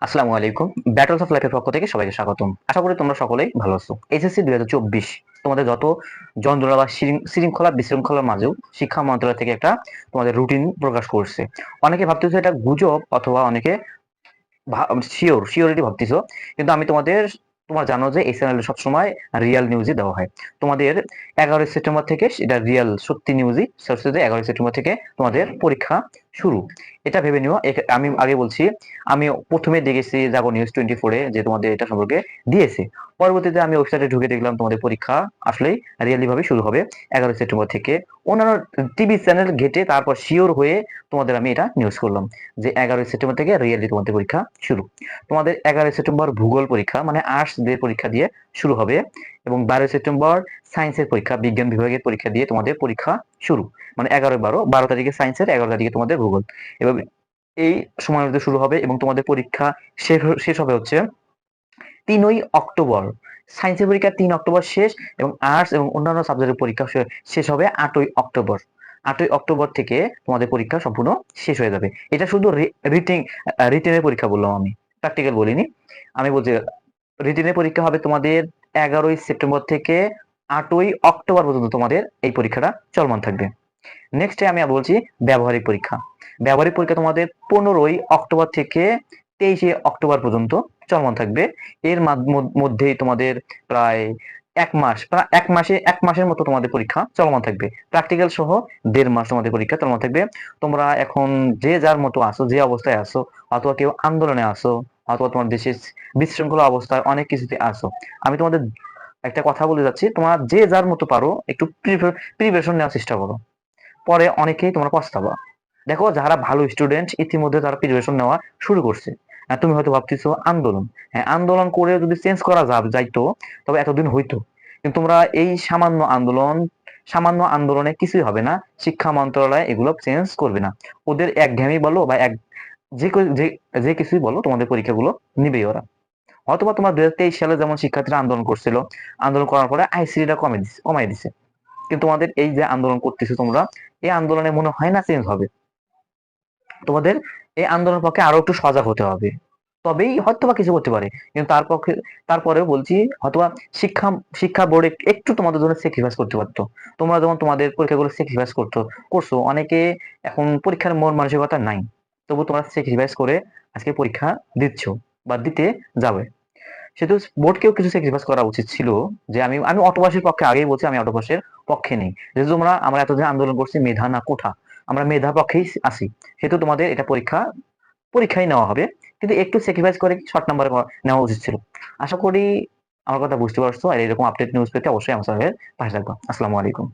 আসসালামু আলাইকুম। Battles of লাইফের পক্ষ থেকে সবাইকে স্বাগতম। আশা করি তোমরা সকলেই ভালো আছো। এসএসসি দুই হাজার চব্বিশ তোমাদের যত যন্ত্রণা বা শৃঙ্খ- শৃঙ্খলা বিশৃঙ্খলার মাঝেও শিক্ষা মন্ত্রণালয় থেকে একটা তোমাদের রুটিন প্রকাশ করছে। অনেকে ভাবতেছো এটা গুজব অথবা অনেকে শিওর শিওরিটি ভাবতেছ। কিন্তু আমি তোমাদের তোমরা জানো যে এই চ্যানেলে সবসময় রিয়েল নিউজই দেওয়া হয়। তোমাদের এগারোই সেপ্টেম্বর থেকে এটা রিয়েল সত্যি নিউজই সরস্বতী এগারোই সেপ্টেম্বর থেকে তোমাদের পরীক্ষা শুরু। এটা ভেবে নিও আমি আগে বলছি, আমি প্রথমে দেখেছি জাগো নিউজ টোয়েন্টি ফোরে যে তোমাদের এটা সম্পর্কে দিয়েছে। পরবর্তীতে আমি ওয়েবসাইটে ঢুকে দেখলাম তোমাদের পরীক্ষা আসলেই রিয়েলি ভাবে শুরু হবে এগারো সেপ্টেম্বর থেকে। অন্যান্য টিভি চ্যানেল ঘেটে তারপর শিওর হয়ে তোমাদের আমি এটা নিউজ করলাম যে এগারোই সেপ্টেম্বর থেকে রিয়েলি তোমাদের পরীক্ষা শুরু। তোমাদের এগারোই সেপ্টেম্বর ভূগোল পরীক্ষা মানে আর্টস দিয়ে পরীক্ষা দিয়ে শুরু হবে এবং বারোই সেপ্টেম্বর সায়েন্সের পরীক্ষা, বিজ্ঞান বিভাগের পরীক্ষা দিয়ে তোমাদের পরীক্ষা শুরু। মানে এগারো, বারো বারো তারিখে সায়েন্সের এগারো তারিখে তোমাদের ভূগোল। এবং এই সময়ের মধ্যে শুরু হবে এবং তোমাদের পরীক্ষা শেষ হবে হচ্ছে তিনই অক্টোবর। সায়েন্সের পরীক্ষা তিন অক্টোবর শেষ এবং আর্টস এবং অন্যান্য সাবজেক্টের পরীক্ষা শেষ হবে আটই অক্টোবর। আটই অক্টোবর থেকে তোমাদের পরীক্ষা সম্পূর্ণ শেষ হয়ে যাবে। এটা শুধু রিটিং রিটেনের পরীক্ষা বললাম আমি। প্র্যাকটিক্যাল বলিনি। আমি বলছি রিটেনের পরীক্ষা হবে তোমাদের এগারোই সেপ্টেম্বর থেকে আটই অক্টোবর পর্যন্ত তোমাদের এই পরীক্ষাটা চলমান থাকবে। নেক্সটে আমি বলছি ব্যবহারিক পরীক্ষা। ব্যবহারিক পরীক্ষা তোমাদের পনেরোই অক্টোবর থেকে তেইশে অক্টোবর পর্যন্ত চলমান থাকবে। এর মধ্যেই তোমাদের প্রায় এক মাস, প্রায় এক মাসে, এক মাসের মতো তোমাদের পরীক্ষা চলমান থাকবে। প্র্যাকটিক্যাল সহ দেড় মাস তোমাদের পরীক্ষা চলমান থাকবে। তোমরা এখন যে যার মতো আসো যে অবস্থায় আসো অথবা কেউ আন্দোলনে আসো অথবা তোমার দেশের বিশৃঙ্খলা অবস্থায় অনেক কিছুতে আসো আমি তোমাদের একটা কথা বলে যাচ্ছি। তোমরা যে যার মতো পারো, একটু প্রিপারেশন নেওয়ার চেষ্টা করো। পরে অনেকেই তোমরা পস্তাবা। দেখো, যারা ভালো স্টুডেন্ট ইতিমধ্যে তারা প্রিপারেশন নেওয়া শুরু করছে। তুমি হয়তো ভাবতেছো আন্দোলন। হ্যাঁ আন্দোলন করে যদি চেঞ্জ করা যাইতো, তবে এতদিন হইতো। কিন্তু তোমরা এই সামান্য আন্দোলন, সামান্য আন্দোলনে কিছুই হবে না। শিক্ষা মন্ত্রণালয় এগুলো চেঞ্জ করবে না। ওদের এক ঘেমি বলো বা এক যে যে কিছুই বলো, তোমাদের পরীক্ষাগুলো নিবেই ওরা। অথবা তোমার দুই হাজার তেইশ সালে যেমন শিক্ষার্থীরা আন্দোলন করছিল, আন্দোলন করার পরে আইসিডিটা কমে দিছে, কমাই দিছে। কিন্তু তোমাদের এই যে আন্দোলন করতেছো তোমরা, এই আন্দোলনে মনে হয় না চেঞ্জ হবে। তোমাদের এই আন্দোলনের পক্ষে আরও একটু সজাগ হতে হবে। তবেই হয়তো বা কিছু করতে পারে। কিন্তু তার পক্ষে, তারপরেও বলছি, হয়তোবা শিক্ষা শিক্ষা বোর্ডে একটু তোমাদের জন্য স্যাক্রিফাইস করতে পারতো। তোমরা যেমন তোমাদের পরীক্ষাগুলো স্যাক্রিফাইস করতো, করছ। অনেকে এখন পরীক্ষার মন মানসিকতা নাই। তবু তোমরা স্যাক্রিফাইস করে আজকে পরীক্ষা দিচ্ছ বা দিতে যাবে। সেহেতু বোর্ডকেও কিছু স্যাক্রিফাইস করা উচিত ছিল যে আমি আমি অটোপাসের পক্ষে, আগেই বলছি আমি অটোবাসের পক্ষে নেই। যেহেতু তোমরা, আমরা এতদিন আন্দোলন করছি, মেধা না কোঠা। আমরা মেধা পক্ষেই আসি সেহেতু তোমাদের এটা পরীক্ষা, পরীক্ষাই নেওয়া হবে। কিন্তু একটু স্যাক্রিফাইস করে শর্ট নাম্বার নেওয়া উচিত ছিল। আশা করি আমার কথা বুঝতে পারছ। আর এরকম আপডেট নিউজ পেতে অবশ্যই আমার সঙ্গে পাশে থাকব। আসসালামু আলাইকুম।